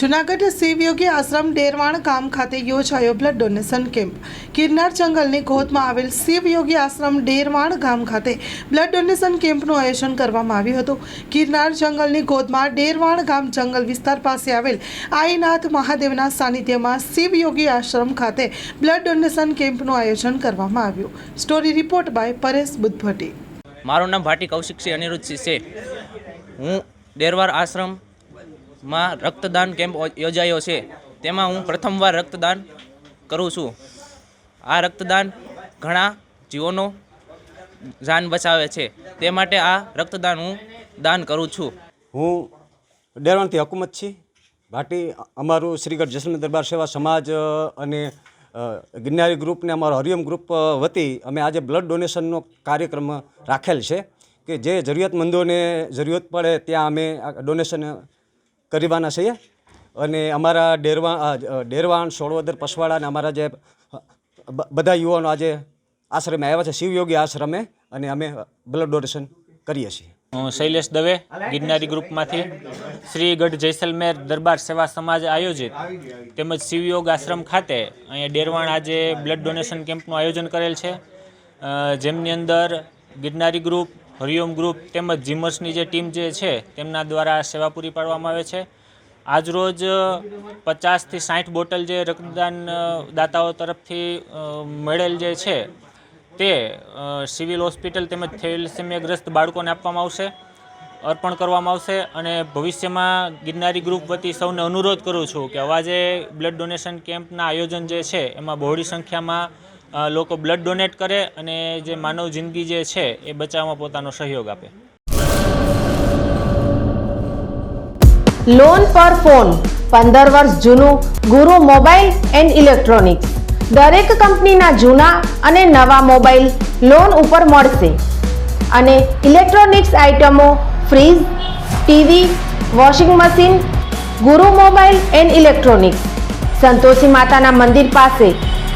જુનાગઢ શિવયોગી આશ્રમ ડેરવાણ ગામ ખાતે યોજાયો બ્લડ ડોનેશન કેમ્પ ગિરનાર જંગલની ગોદમાં આવેલ શિવયોગી આશ્રમ ડેરવાણ ગામ ખાતે બ્લડ ડોનેશન કેમ્પનું આયોજન કરવામાં આવ્યું હતું. ગિરનાર જંગલની ગોદમાં ડેરવાણ ગામ જંગલ વિસ્તાર પાસે આવેલ આઈનાથ મહાદેવના સાનિધ્યમાં શિવયોગી આશ્રમ ખાતે બ્લડ ડોનેશન કેમ્પનું આયોજન કરવામાં આવ્યું. Story report by Paresh Buddhbhatti. મારું નામ ભાટી કૌશિકસિંહ અનિરુદ્ધસિંહ છે હું ડેરવાર આશ્રમમાં રક્તદાન કેમ્પ યોજાયો છે. તેમાં હું પ્રથમવાર રક્તદાન કરું છું. આ રક્તદાન ઘણા જીવોનો જાન બચાવે છે. તે માટે આ રક્તદાન હું દાન કરું છું. હું ડેરવાણથી હકુમત છી. ભાટી અમારું શ્રીગઢ જસલમેર દરબાર સેવા સમાજ અને ગિરનારી ગ્રુપને અમારો હરિયમ ગ્રુપ વતી અમે આજે બ્લડ ડોનેશનનો કાર્યક્રમ રાખેલ છે કે જે જરૂરિયાતમંદોને જરૂરત પડે ત્યાં અમે ડોનેશન કરવાના છીએ. અને અમારા ડેરવા ડેરવાણ, સોળવદર પસવાડા અને અમારા જે બધા યુવાનો આજે આશ્રમે આવ્યા છે, શિવયોગી આશ્રમે. અને અમે બ્લડ ડોનેશન કરીએ છીએ. શૈલેષ દવે, ગિરનારી ગ્રુપમાંથી. શ્રીગઢ જૈસલમેર દરબાર સેવા સમાજ આયોજિત. તેમજ શિવયોગ આશ્રમ ખાતે અહીંયા ડેરવાણ આજે બ્લડ ડોનેશન કેમ્પનું આયોજન કરેલ છે. જેમની અંદર ગિરનારી ગ્રુપ હરિઓમ ગ્રુપ તેમજ જીમર્સની જે ટીમ જે છે, તેમના દ્વારા સેવા પૂરી પાડવામાં આવે છે. આજરોજ પચાસથી સાઠ બોટલ જે રક્તદાન દાતાઓ તરફથી મળેલ જે છે, તે સિવિલ હોસ્પિટલ તેમજ થેલેસેમિયાગ્રસ્ત બાળકોને આપવામાં આવશે, અર્પણ કરવામાં આવશે અને ભવિષ્યમાં ગિરનારી ગ્રુપ વતી સૌને અનુરોધ કરું છું કે આવા જે બ્લડ ડોનેશન કેમ્પના આયોજન જે છે, એમાં બહોળી સંખ્યામાં લોકો બ્લડ ડોનેટ કરે અને જે માનવ જિંદગી જે છે, એ બચાવવામાં પોતાનો સહયોગ આપે. લોન પર ફોન પંદર વર્ષ જૂનું, ગુરુ મોબાઈલ એન્ડ ઇલેક્ટ્રોનિક્સ. દરેક કંપનીના જૂના અને નવા મોબાઈલ લોન ઉપર મળશે. અને ઇલેક્ટ્રોનિક્સ આઇટમો fridge, TV, washing machine, Guru mobile and electronics. Santoshi માતાના મંદિર પાસે